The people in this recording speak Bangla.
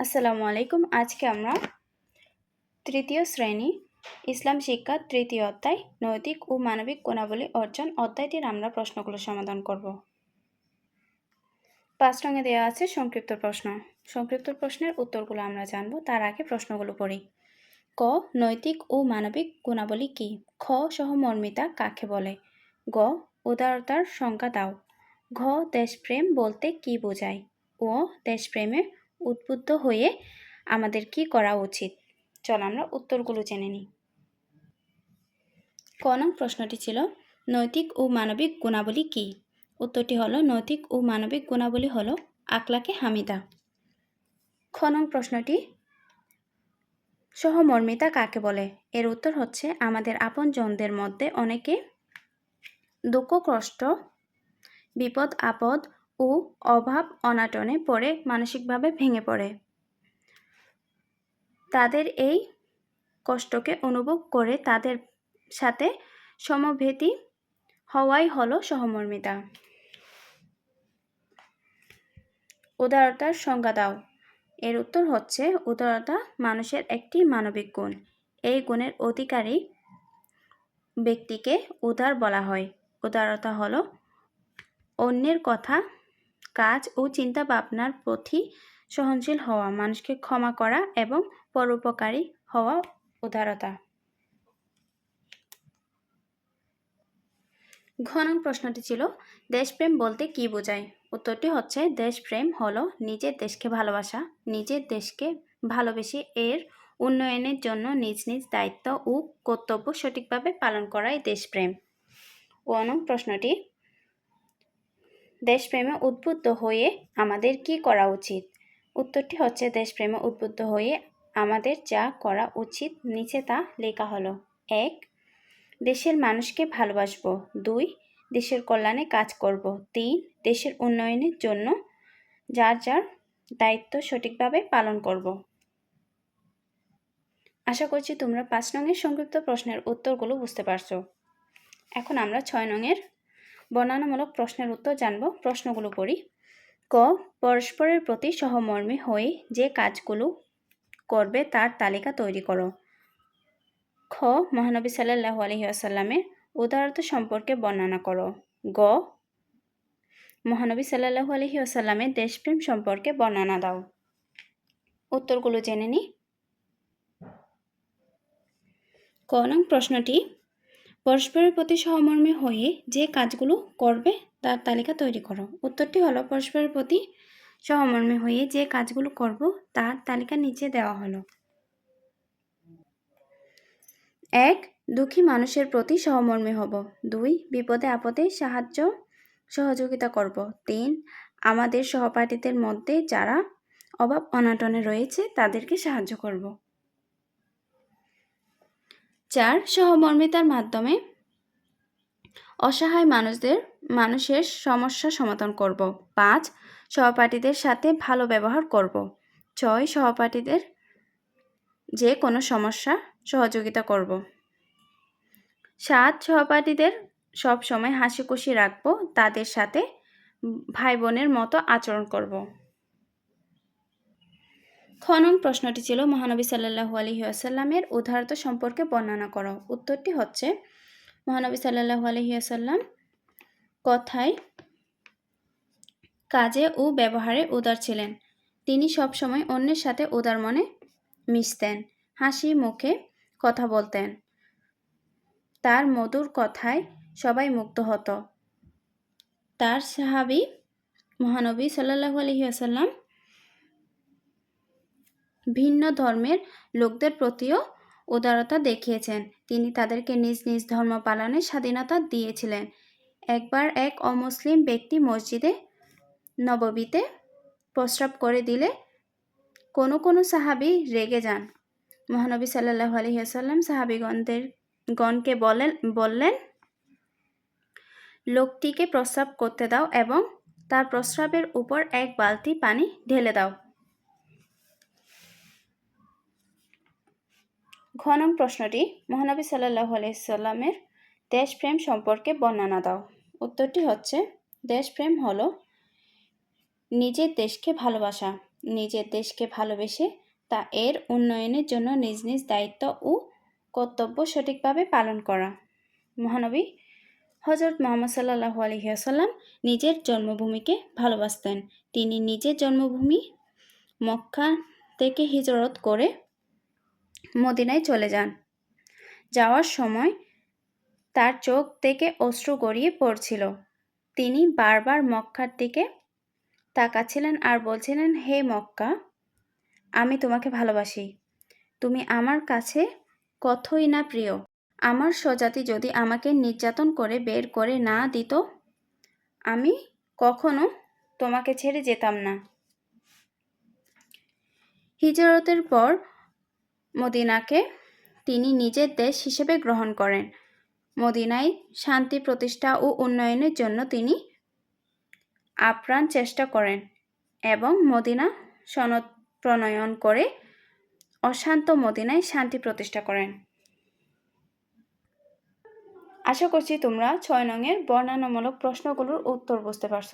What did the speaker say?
আসসালামু আলাইকুম। আজকে আমরা তৃতীয় শ্রেণি, ইসলাম শিক্ষা তৃতীয় অধ্যায়, নৈতিক ও মানবিক গুণাবলী অর্জন অধ্যায়টির আমরা প্রশ্নগুলো সমাধান করব। পাঁচ রঙে দেওয়া আছে সংক্ষিপ্ত প্রশ্ন। সংক্ষিপ্ত প্রশ্নের উত্তরগুলো আমরা জানব, তার আগে প্রশ্নগুলো পড়ি। ক, নৈতিক ও মানবিক গুণাবলী কি? খ, সহমর্মিতা কাকে বলে? গ, উদারতার সংজ্ঞা দাও। ঘ, দেশপ্রেম বলতে কি বোঝায়? ও, দেশপ্রেমে উদ্বুদ্ধ হয়ে আমাদের কি করা উচিত? চল আমরা উত্তরগুলো জেনে নিই। ক নং প্রশ্নটি ছিল, নৈতিক ও মানবিক গুণাবলী কি? উত্তরটি হলো, নৈতিক ও মানবিক গুণাবলী হলো আকলাকে হামিদা। খ নং প্রশ্নটি, সহমর্মিতা কাকে বলে? এর উত্তর হচ্ছে, আমাদের আপন জনদের মধ্যে অনেকে দুঃখ, কষ্ট, বিপদ, আপদ ও অভাব অনাটনে পড়ে, মানসিকভাবে ভেঙে পড়ে। তাদের এই কষ্টকে অনুভব করে তাদের সাথে সমভেতি হওয়াই হলো সহমর্মিতা। উদারতার সংজ্ঞা দাও। এর উত্তর হচ্ছে, উদারতা মানুষের একটি মানবিক গুণ। এই গুণের অধিকারী ব্যক্তিকে উদার বলা হয়। উদারতা হলো অন্যের কথা কাজ ও চিন্তা ভাবনার প্রতি সহনশীল হওয়া, মানুষকে ক্ষমা করা এবং পরোপকারী হওয়া উদারতা। ঘন প্রশ্নটি ছিল, দেশপ্রেম বলতে কি বোঝায়? উত্তরটি হচ্ছে, দেশপ্রেম হলো নিজের দেশকে ভালোবাসা, নিজের দেশকে ভালোবেসে এর উন্নয়নের জন্য নিজ নিজ দায়িত্ব ও কর্তব্য সঠিকভাবে পালন করাই দেশপ্রেম। ওয়ান প্রশ্নটি দেশপ্রেমে উদ্বুদ্ধ হয়ে আমাদের কি করা উচিত? উত্তরটি হচ্ছে, দেশপ্রেমে উদ্বুদ্ধ হয়ে আমাদের যা করা উচিত, নিচে তা লেখা হলো। এক, দেশের মানুষকে ভালোবাসব। দুই, দেশের কল্যাণে কাজ করব। তিন, দেশের উন্নয়নের জন্য যার যার দায়িত্ব সঠিকভাবে পালন করব। আশা করছি তোমরা পাঁচ নঙের সংক্ষিপ্ত প্রশ্নের উত্তরগুলো বুঝতে পারছ। এখন আমরা ছয় নঙের বর্ণনামূলক প্রশ্নের উত্তর জানব। প্রশ্নগুলো করি ক, পরস্পরের প্রতি সহমর্মী হয়ে যে কাজগুলো করবে তার তালিকা তৈরি করো। খ, মহানবী সাল্লাহ আলহি আসাল্লামের উদারতা সম্পর্কে বর্ণনা করো। গ, মহানবী সাল্লাহু আলহি আসাল্লামের দেশপ্রেম সম্পর্কে বর্ণনা দাও। উত্তরগুলো জেনে নি। ক, নং প্রশ্নটি পরস্পরের প্রতি সহমর্মী হয়ে যে কাজগুলো করবে, তার তালিকা তৈরি করো। উত্তরটি হলো, পরস্পরের প্রতি সহমর্মী হয়ে যে কাজগুলো করব, তার তালিকা নিচে দেওয়া হলো। এক, দুঃখী মানুষের প্রতি সহমর্মী হব। দুই, বিপদে আপদে সাহায্য সহযোগিতা করব। তিন, আমাদের সহপাঠীদের মধ্যে যারা অভাব অনাটনে রয়েছে, তাদেরকে সাহায্য করব। চার সহমর্মিতার মাধ্যমে অসহায় মানুষদের, মানুষের সমস্যা সমাধান করব। পাঁচ, সহপাঠীদের সাথে ভালো ব্যবহার করব। ছয়, সহপাঠীদের যে কোনো সমস্যা সহযোগিতা করব। সাত, সহপাঠীদের সব সময় হাসি খুশি রাখব। তাদের সাথে ভাই বোনের মতো আচরণ করব। খনন প্রশ্নটি ছিল, মহানবী সাল্লাহু আলহি আসাল্লামের উদারত সম্পর্কে বর্ণনা করো। উত্তরটি হচ্ছে, মহানবী সাল্লাহু আলহি আসাল্লাম কথায় কাজে ও ব্যবহারে উদার ছিলেন। তিনি সবসময় অন্যের সাথে উদার মনে মিশতেন, হাসি মুখে কথা বলতেন। তার মধুর কথায় সবাই মুক্ত হতো। তার সাহাবি মহানবী সাল্লাহু আলহি আসাল্লাম ভিন্ন ধর্মের লোকদের প্রতিও উদারতা দেখিয়েছেন। তিনি তাদেরকে নিজ নিজ ধর্ম পালনের স্বাধীনতা দিয়েছিলেন। একবার এক অমুসলিম ব্যক্তি মসজিদে নববীতে প্রস্রাব করে দিলে কোনো কোনো সাহাবি রেগে যান। মহানবী সাল্লাহ আলহিহাসাল্লাম সাহাবিগণদের, গণকে বলেন, বললেন, লোকটিকে প্রস্রাব করতে দাও এবং তার প্রস্রাবের উপর এক বালতি পানি ঢেলে দাও। ঘনম প্রশ্নটি, মহানবী সাল্লাহ আলাইসাল্লামের দেশপ্রেম সম্পর্কে বর্ণনা দাও। উত্তরটি হচ্ছে, দেশপ্রেম হলো নিজের দেশকে ভালোবাসা, নিজের দেশকে ভালোবেসে তা এর উন্নয়নের জন্য নিজ নিজ দায়িত্ব ও কর্তব্য সঠিকভাবে পালন করা। মহানবী হজরত মোহাম্মদ সাল্লাহ আলহিহাসাল্লাম নিজের জন্মভূমিকে ভালোবাসতেন। তিনি নিজের জন্মভূমি মক্কা থেকে হিজরত করে মদিনায় চলে যান। যাওয়ার সময় তার চোখ থেকে অশ্রু গড়িয়ে পড়ছিল। তিনি বারবার মক্কার দিকে তাকাচ্ছিলেন আর বলছিলেন, হে মক্কা, আমি তোমাকে ভালোবাসি। তুমি আমার কাছে কতই না প্রিয়। আমার স্বজাতি যদি আমাকে নির্যাতন করে, বের করে না দিত, আমি কখনো তোমাকে ছেড়ে যেতাম না। হিজরতের পর মদিনাকে তিনি নিজের দেশ হিসেবে গ্রহণ করেন। মদিনায় শান্তি প্রতিষ্ঠা ও উন্নয়নের জন্য তিনি আপ্রাণ চেষ্টা করেন এবং মদিনা সনদ প্রণয়ন করে অশান্ত মদিনায় শান্তি প্রতিষ্ঠা করেন। আশা করছি তোমরা ছয় নংয়ের বর্ণনামূলক প্রশ্নগুলোর উত্তর বুঝতে পারছ।